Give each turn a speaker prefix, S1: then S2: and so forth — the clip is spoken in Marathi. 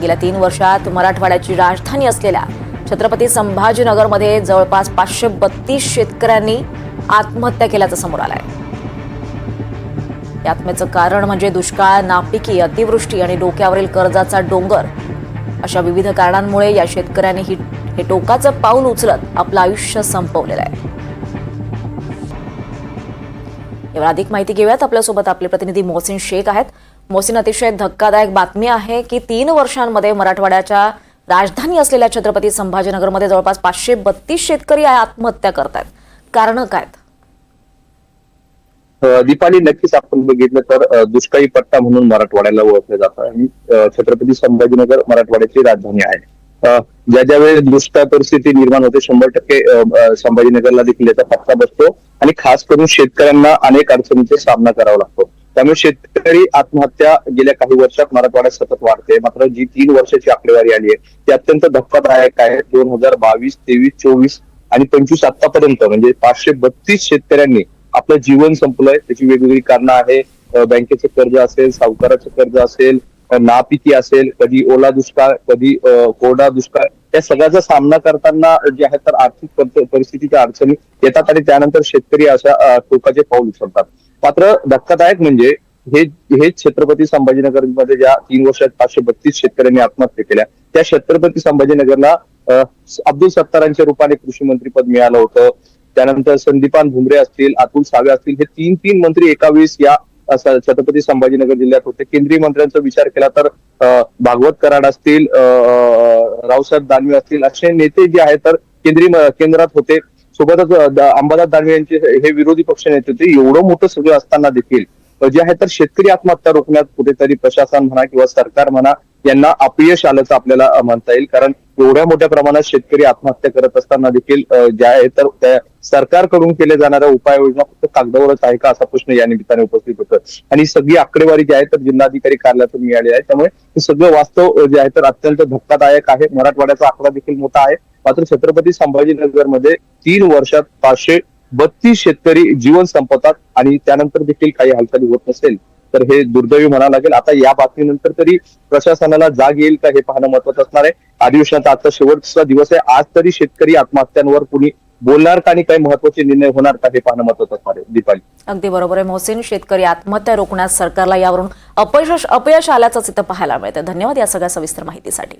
S1: गेल्या तीन वर्षात मराठवाड्याची राजधानी असलेल्या छत्रपती संभाजीनगरमध्ये जवळपास पाचशे बत्तीस शेतकऱ्यांनी आत्महत्या केल्याचं समोर आलंय. या आत्म्याचं कारण म्हणजे दुष्काळ नापिकी अतिवृष्टी आणि डोक्यावरील कर्जाचा डोंगर. अशा विविध कारणांमुळे या शेतकऱ्यांनी ही हे टोकाचं पाऊल उचलत आपलं आयुष्य संपवलेलं आहे. यावर अधिक माहिती घेऊयात. आपल्यासोबत आपले प्रतिनिधी मोहसिन शेख आहेत. मोसीन अतिशय धक्कादायक बातमी आहे की तीन वर्षांमध्ये मराठवाड्याच्या राजधानी असलेल्या छत्रपती संभाजीनगरमध्ये जवळपास पाचशे बत्तीस शेतकरी आत्महत्या करतायत. कारण काय
S2: दीपाली नक्कीच आपण बघितलं तर दुष्काळी पट्टा म्हणून मराठवाड्याला ओळखलं जातं आणि छत्रपती संभाजीनगर मराठवाड्याची राजधानी आहे. ज्या ज्या वेळेस दुष्काळ परिस्थिती निर्माण होते शंभर टक्के संभाजीनगरला देखील याचा फटका बसतो आणि खास करून शेतकऱ्यांना अनेक अडचणींचा सामना करावा लागतो. त्यामुळे शेतकरी आत्महत्या गेल्या काही वर्षात मराठवाड्यात सतत वाढते. मात्र जी तीन वर्षाची आकडेवारी आली आहे ती अत्यंत धक्कादायक आहे. दोन हजार बावीस तेवीस चोवीस आणि पंचवीस आतापर्यंत म्हणजे पाचशे बत्तीस शेतकऱ्यांनी आपलं जीवन संपलंय. त्याची वेगवेगळी कारणं आहे बँकेचं कर्ज असेल सावकाराचं कर्ज असेल नापिकी असेल कधी ओला दुष्काळ कधी कोरडा दुष्काळ या सगळ्याचा सामना करताना जे आहे तर आर्थिक परिस्थितीच्या अडचणी येतात आणि त्यानंतर शेतकरी अशा टोकाचे पाऊल उचलतात. मात्र धक्कादायक म्हणजे हे हे छत्रपती संभाजीनगरमध्ये ज्या तीन वर्षात पाचशे बत्तीस शेतकऱ्यांनी आत्महत्या केल्या त्या छत्रपती संभाजीनगरला अब्दुल सत्तारांच्या रूपाने कृषी मंत्री पद मिळालं होतं. त्यानंतर संदीपान भुमरे असतील अतुल सावे असतील हे तीन तीन मंत्री एका वेळेस या छत्रपती संभाजीनगर जिल्ह्यात होते. केंद्रीय मंत्र्यांचा विचार केला तर भागवत कराड असतील रावसाहेब दानवे असतील असे नेते जे आहेत तर केंद्रीय केंद्रात होते. सोबतच अंबादास दानवे यांचे हे विरोधी पक्ष नेते होते. एवढं मोठं सगळं असताना देखील जे आहे तर शेतकरी आत्महत्या रोखण्यात कुठेतरी प्रशासन म्हणा किंवा सरकार म्हणा यांना अपयश आल्याचं आपल्याला म्हणता येईल. कारण एवढ्या मोठ्या प्रमाणात शेतकरी आत्महत्या करत असताना देखील ज्या आहे तर त्या सरकारकडून केल्या जाणाऱ्या उपाययोजना फक्त कागदावरच आहे का असा प्रश्न या निमित्ताने उपस्थित होतो. आणि सगळी आकडेवारी जी आहे तर जिल्हाधिकारी कार्यालयातून मिळाली आहे. त्यामुळे हे सगळं वास्तव जे आहे तर अत्यंत धक्कादायक आहे. मराठवाड्याचा आकडा देखील मोठा आहे. मात्र छत्रपती संभाजीनगरमध्ये तीन वर्षात पाचशे बत्तीस शेतकरी जीवन संपवतात आणि त्यानंतर देखील काही हालचाली होत नसेल. तर हे दुर्दैवी म्हणावं लागेल. आता या बातमीनंतर तरी प्रशासनाला जाग येईल का हे पाहणं महत्वाचं असणार आहे. अधिवेशनाचा आजचा शेवटचा दिवस आहे. आज तरी शेतकरी आत्महत्यांवर कुणी बोलणार का आणि काही महत्त्वाचे निर्णय होणार का हे पाहणं महत्वाचं असणार आहे. दीपाली.
S1: अगदी बरोबर आहे मोहसिन. शेतकरी आत्महत्या रोखण्यास सरकारला यावरून अपयश अपयश आल्याचंच इथं पाहायला मिळतं धन्यवाद या सगळ्या सविस्तर माहितीसाठी.